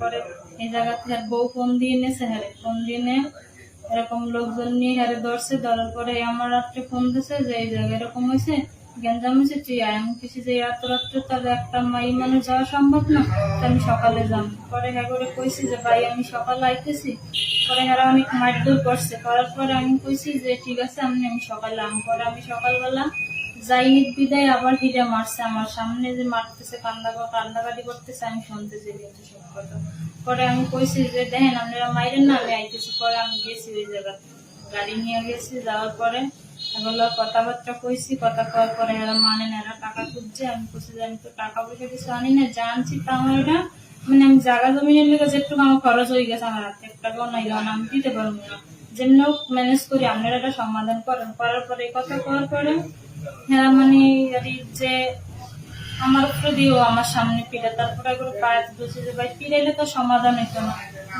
পরে এই জায়গা থেকে বউ ফোন দিয়ে এনেছে হ্যাঁ ফোন দিয়ে এরকম লোকজন নিয়ে হারে ধরছে, ধরার পরে আমার রাত্রে ফোন দিছে যে এই জায়গায় এরকম হয়েছে গেঞ্জাম হয়েছে, তুই আয় কিছু যে এত রাত্রে তার একটা মাই মানুষ যাওয়া সম্ভব না আমি সকালে যাম। পরে হ্যাঁ করে কইছি যে, ভাই, আমি সকালে আইতেছি। পরে হ্যাঁ অনেক মারধর করছে, করার পরে আমি কইছি যে, ঠিক আছে, আমি আমি সকালে আম। পরে আমি সকালবেলা যাইনি বিদায় আবার হিরে মারছে আমার সামনে যে মারতেছে কান্দা কান্দাকাটি করতেছে, আমি শুনতেছি কিন্তু সব কথা। পরে আমি কইছি যে, দেখেন, আপনারা মাইরেন না, আমি আইতেছি। পরে আমি গেছি ওই জায়গা গাড়ি নিয়ে গেছি, যাওয়ার পরে এগুলো কথাবার্তা কইছি, কথা কওয়ার পরে এরা মানে না, এরা টাকা খুঁজছে। আমি কইছি যে, আমি তো টাকা পয়সা কিছু আনি না জানছি তা আমার এটা মানে আমি জায়গা জমিনের লেগে যেটুকু আমার খরচ হয়ে গেছে, আমার হাতে টাকাও নাই যখন আমি দিতে পারব না। যেমনি ম্যানেজ করি, আপনারা এটা সমাধান করেন। করার পরে কথা করার পরে হ্যাঁ মানে আর যে আমার উপরে দিও আমার সামনে পিড়ে, তারপরে একবার পায়ে বলছে যে ভাই পিড়াইলে তো সমাধান হইতো না।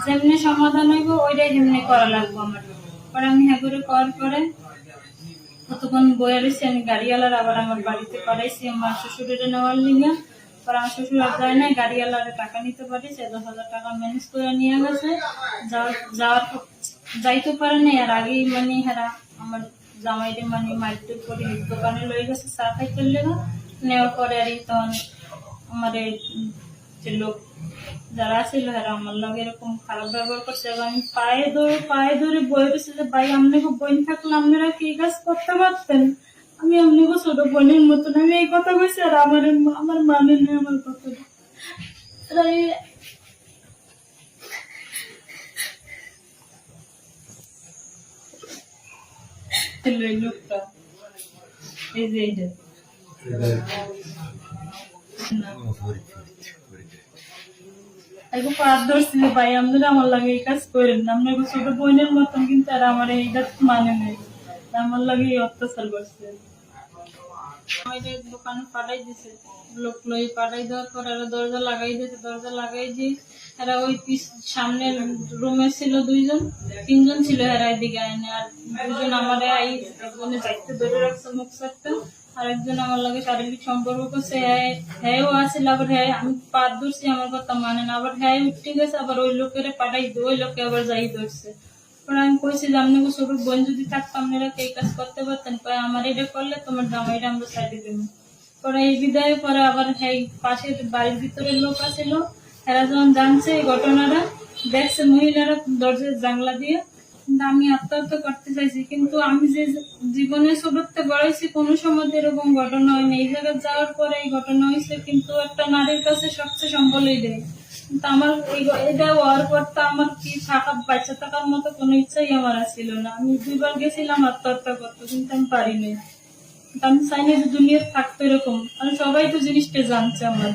যেমনি সমাধান হইব, ওইটাই যেমনি করা লাগবো আমার। পরে আমি হ্যাঁ করে করার পরে, কতক্ষণ বয়ে রয়েছি আমি গাড়িওয়ালার আবার আমার বাড়িতে পাঠাইছি আমার শ্বশুরের নেওয়ার লিগে। যাইতে আর আগেই মানে মানে গেছে নেওয়ার পরে আর তখন আমার যে লোক যারা আমার এরকম খারাপ ব্যবহার করছে, এবং আমি পায়ে ধরে পায়ে ধরে বয়ে রয়েছে যে, ভাই আপনাকে বোন থাকলে আপনারা কি কাজ করতে পারতেন? আমি আপনাকে ছোট বোনের মতন আমি এই কথা কইছি আর আমার আমার মানে নেই আমার কথা। লোকটা। এই যে এইটা। না পাঁচ ধরছি ভাই আপনারা আমার লাগে এই কাজ করেন না। আপনার ছোট বোনের মতন কিন্তু আর আমার এইটা মানে নেই। আমার লাগে এই অত্যাচার করছে আর আমার এই একজনে যাইতে ধরে রাখছে, মুখ সারতে। আর একজন আমার লাগে শারীরিক সম্পর্ক করছে হ্যাঁ হ্যাঁও আসছিল আবার হ্যাঁ আমি পাত ধরছি, আমার কথা মানে না, আবার হ্যাঁ উঠে গেছে, আবার ওই লোকের পাঠাই ওই লোকে আবার যাই ধরছে। পরে আমি কইছি যে আপনাকে ছোট বোন যদি থাকতো, আপনারা এই কাজ করতে পারতেন? পরে আমার এটা করলে তোমার জামাইটা আমরা সাইডে দেবো। পরে এই বিদায়, পরে আবার এই পাশের বাড়ির ভিতরে লোক আছিল এরা যখন জানছে এই ঘটনাটা, দেখছে মহিলারা দরজার জানলা দিয়ে, কিন্তু আমি আত্মহত্যা করতে চাইছি। কিন্তু আমি যে জীবনে ছোটতে বড়াইছি কোনো সময় এরকম ঘটনা হয়নি। এই জায়গায় যাওয়ার পরে এই ঘটনা হয়েছে, কিন্তু একটা নারীর কাছে সবচেয়ে সম্বলই দেয়। কিন্তু আমার এটা হওয়ার পর তো আমার কি থাকা বাচ্চা থাকার মতো কোনো ইচ্ছাই আমার আর ছিল না। আমি দুইবার গেছিলাম আত্মহত্যা করতে, কিন্তু আমি পারিনি। আমি চাইনি যে দুনিয়ার থাকতো এরকম। আমি সবাই তো জিনিসটা জানছে আমার।